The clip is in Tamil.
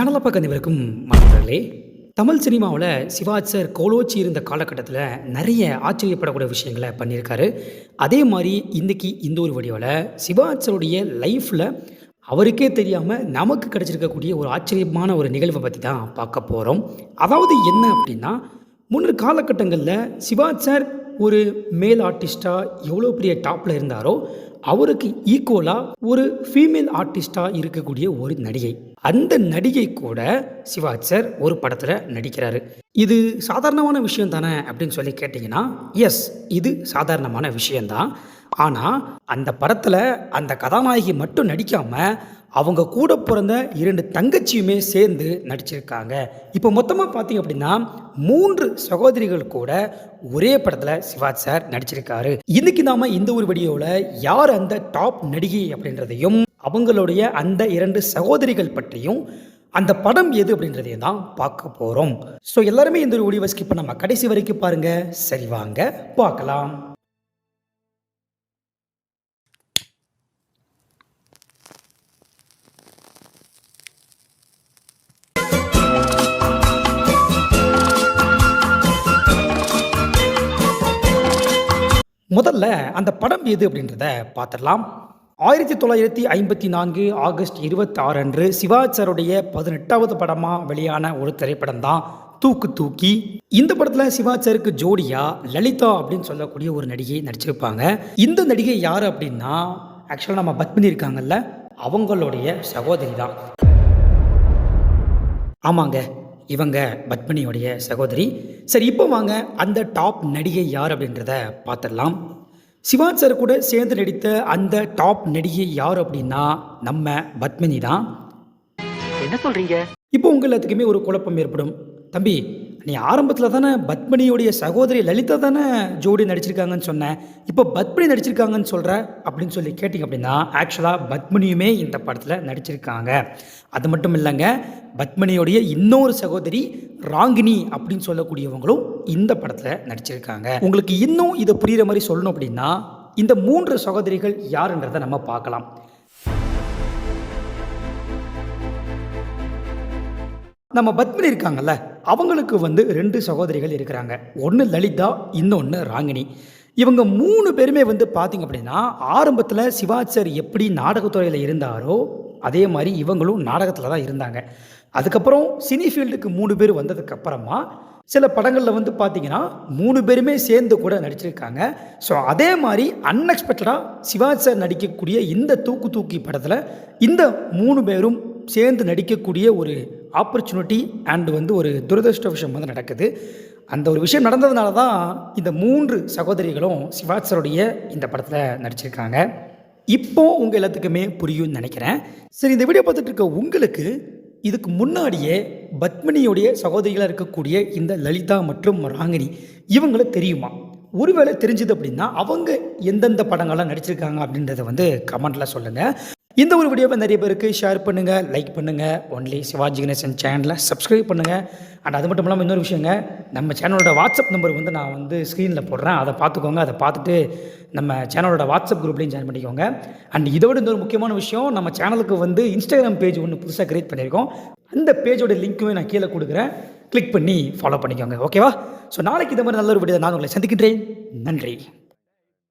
சேனலை பக்கம் அனைவருக்கும் மனங்களே தமிழ் சினிமாவில் சிவாஜ் சார் கோலோச்சி இருந்த காலகட்டத்தில் நிறைய ஆச்சரியப்படக்கூடிய விஷயங்களை பண்ணியிருக்காரு. அதே மாதிரி இன்றைக்கி இந்த ஒரு வடிவில் சிவாஜ் சாருடைய லைஃப்பில் அவருக்கே தெரியாமல் நமக்கு கிடச்சிருக்கக்கூடிய ஒரு ஆச்சரியமான ஒரு நிகழ்வை பற்றி தான் பார்க்க போகிறோம் அதாவது என்ன அப்படின்னா முன்னொரு காலகட்டங்களில் சிவாஜ் சார் ஒரு மேல் ஆர்டிஸ்ட்டாக எவ்வளோ பெரிய டாப்பில் இருந்தாரோ அவருக்கு ஈக்குவலாக ஒரு ஃபீமேல் ஆர்டிஸ்ட்டாக இருக்கக்கூடிய ஒரு நடிகை. அந்த நடிகை கூட சிவாஜ் சார் ஒரு படத்தில் நடிக்கிறாரு. இது சாதாரணமான விஷயம் தானே அப்படின்னு சொல்லி கேட்டிங்கன்னா எஸ் இது சாதாரணமான விஷயந்தான் ஆனால் அந்த படத்தில் அந்த கதாநாயகி மட்டும் நடிக்காமல் அவங்க கூட பிறந்த இரண்டு தங்கச்சியுமே சேர்ந்து நடிச்சிருக்காங்க. இப்போ மொத்தமாக பார்த்தீங்க அப்படின்னா மூன்று சகோதரிகள் கூட ஒரே படத்தில் சிவாஜ் சார் நடிச்சிருக்காரு. இன்னைக்கு நாம இந்த ஒரு வீடியோவில் யார் அந்த டாப் நடிகை அப்படின்றதையும் அவங்களுடைய அந்த இரண்டு சகோதரிகள் பற்றியும் அந்த படம் எது அப்படின்றதையும் தான் பார்க்க போகிறோம் ஸோ எல்லாருமே இந்த ஒரு வீடியோவை ஸ்கிப் நம்ம கடைசி வரைக்கும் பாருங்க. சரி வாங்க பார்க்கலாம். முதல்ல அந்த படம் எது அப்படின்றத பார்த்துடலாம். ஆயிரத்தி தொள்ளாயிரத்தி ஐம்பத்தி நான்கு ஆகஸ்ட் இருபத்தாறு அன்று சிவாச்சாருடைய பதினெட்டாவது படமாக வெளியான ஒரு திரைப்படம் தான் தூக்கு தூக்கி. இந்த படத்தில் சிவாச்சாருக்கு ஜோடியா லலிதா அப்படின்னு சொல்லக்கூடிய ஒரு நடிகை நடிச்சிருப்பாங்க. இந்த நடிகை யார் அப்படின்னா ஆக்சுவலாக நம்ம பத்மினி இருக்காங்கல்ல அவங்களுடைய சகோதரி தான். ஆமாங்க இவங்க பத்மினியோடைய சகோதரி. சரி இப்போ வாங்க அந்த டாப் நடிகை யார் அப்படின்றத பார்த்துடலாம். சிவாஜ் சார் கூட சேர்ந்து நடித்த அந்த டாப் நடிகை யார் அப்படின்னா நம்ம பத்மினி தான். என்ன சொல்றீங்க? இப்போ உங்கள் எல்லாத்துக்குமே ஒரு குழப்பம் ஏற்படும். தம்பி நீ ஆரம்பத்தில் தானே பத்மினியுடைய சகோதரி லலிதா தானே ஜோடி நடிச்சிருக்காங்கன்னு சொன்னேன் இப்போ பத்மினி நடிச்சிருக்காங்கன்னு சொல்கிற அப்படின்னு சொல்லி கேட்டிங்க அப்படின்னா ஆக்சுவலாக பத்மினியுமே இந்த படத்தில் நடிச்சிருக்காங்க. அது மட்டும் இல்லைங்க பத்மினியுடைய இன்னொரு சகோதரி ராங்கினி அப்படின்னு சொல்லக்கூடியவங்களும் இந்த படத்தில் நடிச்சிருக்காங்க. உங்களுக்கு இன்னும் இதை புரிகிற மாதிரி சொல்லணும் அப்படின்னா இந்த மூன்று சகோதரிகள் யாருன்றதை நம்ம பார்க்கலாம். நம்ம பத்மினி இருக்காங்கல்ல அவங்களுக்கு வந்து ரெண்டு சகோதரிகள் இருக்கிறாங்க. ஒன்று லலிதா இன்னொன்று ராங்கினி இவங்க மூணு பேருமே வந்து பார்த்திங்க அப்படின்னா ஆரம்பத்தில் சிவாச்சர் எப்படி நாடகத்துறையில் இருந்தாரோ அதே மாதிரி இவங்களும் நாடகத்தில் தான் இருந்தாங்க. அதுக்கப்புறம் சினி ஃபீல்டுக்கு மூணு பேர் வந்ததுக்கப்புறமா சில படங்களில் வந்து பார்த்தீங்கன்னா மூணு பேருமே சேர்ந்து கூட நடிச்சிருக்காங்க. ஸோ அதே மாதிரி அன்எக்ஸ்பெக்டடாக சிவாஜ் சார் நடிக்கக்கூடிய இந்த தூக்கு தூக்கி படத்தில் இந்த மூணு பேரும் சேர்ந்து நடிக்கக்கூடிய ஒரு ஆப்பர்ச்சுனிட்டி அண்டு வந்து ஒரு துரதிருஷ்ட விஷயம் வந்து நடக்குது. அந்த ஒரு விஷயம் நடந்ததுனால தான் இந்த மூன்று சகோதரிகளும் சிவாச்சருடைய இந்த படத்தில் நடிச்சிருக்காங்க. இப்போ உங்கள் எல்லாத்துக்குமே புரியும்னு நினைக்கிறேன். சரி இந்த வீடியோ பார்த்துட்டு இருக்க உங்களுக்கு இதுக்கு முன்னாடியே பத்மினியுடைய சகோதரிகளாக இருக்கக்கூடிய இந்த லலிதா மற்றும் ராங்கினி இவங்கள தெரியுமா? ஒருவேளை தெரிஞ்சது அப்படின்னா அவங்க எந்தெந்த படங்கள்லாம் நடிச்சிருக்காங்க அப்படின்றத வந்து கமெண்ட்டில் சொல்லுங்கள் இந்த ஒரு வீடியோவை நிறைய பேருக்கு ஷேர் பண்ணுங்கள் லைக் பண்ணுங்கள் ஒன்லி சிவாஜி கணேசன் சேனலை சப்ஸ்கிரைப் பண்ணுங்கள் அண்ட் அது மட்டும் இல்லாமல் இன்னொரு விஷயங்க நம்ம சேனலோட வாட்ஸ்அப் நம்பர் வந்து நான் வந்து ஸ்க்ரீனில் போடுறேன். அதை பார்த்துக்கோங்க அதை பார்த்துட்டு நம்ம சேனலோட வாட்ஸ்அப் குரூப்லேயும் ஜாயின் பண்ணிக்கோங்க. அண்ட் இதோட இன்னொரு முக்கியமான விஷயம் நம்ம சேனலுக்கு வந்து இன்ஸ்டாகிராம் பேஜ் ஒன்று புதுசாக க்ரியேட் பண்ணியிருக்கோம். அந்த பேஜோட லிங்க்குமே நான் கீழே கொடுக்குறேன். கிளிக் பண்ணி ஃபாலோ பண்ணிக்கோங்க. ஓகேவா ஸோ நாளைக்கு இந்த மாதிரி நல்ல ஒரு வீடியோ நான் உங்களை சந்திக்கின்றேன். நன்றி.